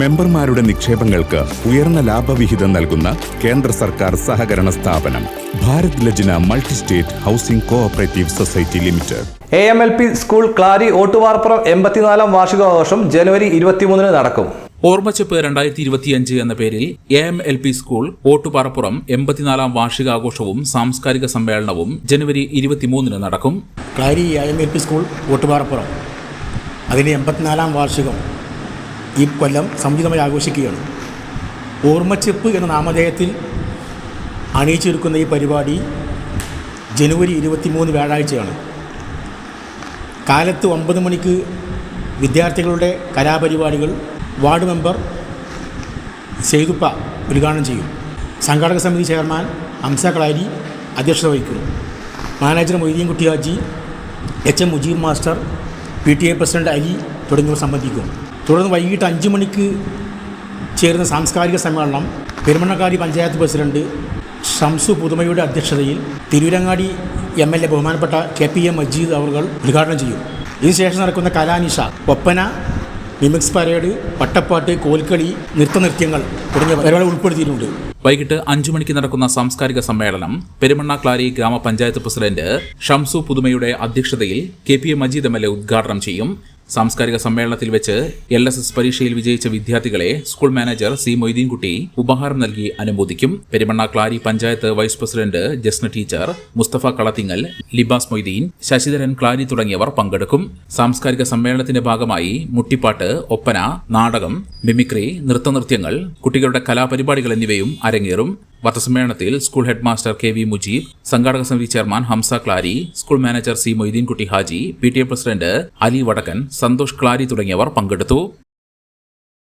മെമ്പർമാരുടെ നിക്ഷേപങ്ങൾക്ക് ഉയർന്ന ലാഭവിഹിതം നൽകുന്ന കേന്ദ്ര സർക്കാർ സഹകരണ സ്ഥാപനം Bharat Lajna multi state housing cooperative society limited. A M L P school Klari Ottuvarppuram എൺപത്തിനാലാം വാർഷികാഘോഷം ജനുവരി ഇരുപത്തിമൂന്നിന് നടക്കും. ഓർമ്മച്ചെപ്പ് രണ്ടായിരത്തി ഇരുപത്തിയഞ്ച് എന്ന പേരിൽ A M L P school Ottuparappuram എൺപത്തിനാലാം വാർഷികാഘോഷവും സാംസ്കാരിക സമ്മേളനവും ജനുവരി ഇരുപത്തിമൂന്നിന് നടക്കും. Klari A M L P school Ottuparappuram. അതിന്റെ എൺപത്തിനാലാം വാർഷികം. ഈ കൊല്ലം സംയുതമായി ആഘോഷിക്കുകയാണ്. ഓർമ്മച്ചെപ്പ് എന്ന നാമധേയത്തിൽ അണിയിച്ചൊരുക്കുന്ന ഈ പരിപാടി ജനുവരി ഇരുപത്തിമൂന്ന് വ്യാഴാഴ്ചയാണ്. കാലത്ത് ഒമ്പത് മണിക്ക് വിദ്യാർത്ഥികളുടെ കലാപരിപാടികൾ വാർഡ് മെമ്പർ സെയ്തുപ്പ ഉദ്ഘാടനം ചെയ്യും. സംഘാടക സമിതി ചെയർമാൻ ഹംസ കളാരി അധ്യക്ഷത വഹിക്കും. Manager Moideen Kuttyhaji H M Mujeeb master P T A president Ali തുടങ്ങിയവർ സംബന്ധിക്കും. തുടർന്ന് വൈകിട്ട് അഞ്ച് മണിക്ക് ചേരുന്ന സാംസ്കാരിക സമ്മേളനം പെരുമണ്ണക്കാടി പഞ്ചായത്ത് പ്രസിഡന്റ് ഷംസു പുതുമയുടെ അധ്യക്ഷതയിൽ തിരൂരങ്ങാടി എം എൽ എ ബഹുമാനപ്പെട്ട കെ പി എം മജീദ് അവർ ഉദ്ഘാടനം ചെയ്യും. ഇതിനുശേഷം നടക്കുന്ന കലാനിഷ ഒപ്പന മിമിക്സ് പരേഡ് പട്ടപ്പാട്ട് കോൽക്കളി നൃത്തനൃത്യങ്ങൾ തുടങ്ങിയ പരിപാടി ഉൾപ്പെടുത്തിയിട്ടുണ്ട്. വൈകിട്ട് അഞ്ചു മണിക്ക് നടക്കുന്ന സാംസ്കാരിക സമ്മേളനം പെരുമണ്ണ ക്ലാരി ഗ്രാമപഞ്ചായത്ത് പ്രസിഡന്റ് ഷംസു പുതുമയുടെ അധ്യക്ഷതയിൽ K P A Majeed M L A ഉദ്ഘാടനം ചെയ്യും. സാംസ്കാരിക സമ്മേളനത്തിൽ വെച്ച് എൽ എസ് എസ് പരീക്ഷയിൽ വിജയിച്ച വിദ്യാർത്ഥികളെ സ്കൂൾ മാനേജർ സി മൊയ്തീൻകുട്ടി ഉപഹാരം നൽകി അനുമോദിക്കും. Perumanna Klari panchayat vice president Jasna teacher Mustafa Kalathingal Libas Moideen Sasidharan Klari തുടങ്ങിയവർ പങ്കെടുക്കും. സാംസ്കാരിക സമ്മേളനത്തിന്റെ ഭാഗമായി മുട്ടിപ്പാട്ട് ഒപ്പന നാടകം മിമിക്രി നൃത്തനൃത്യങ്ങൾ കുട്ടികളുടെ കലാപരിപാടികൾ എന്നിവയും അരങ്ങേറും. വട്ടസമ്മേളനത്തിൽ school head master K V Mujeeb സംഘാടക സമിതി chairman Hamsa Klari school manager C Moideenkutty Haji P T A president Ali Vadakkan Santhosh Klari തുടങ്ങിയവർ പങ്കെടുത്തു.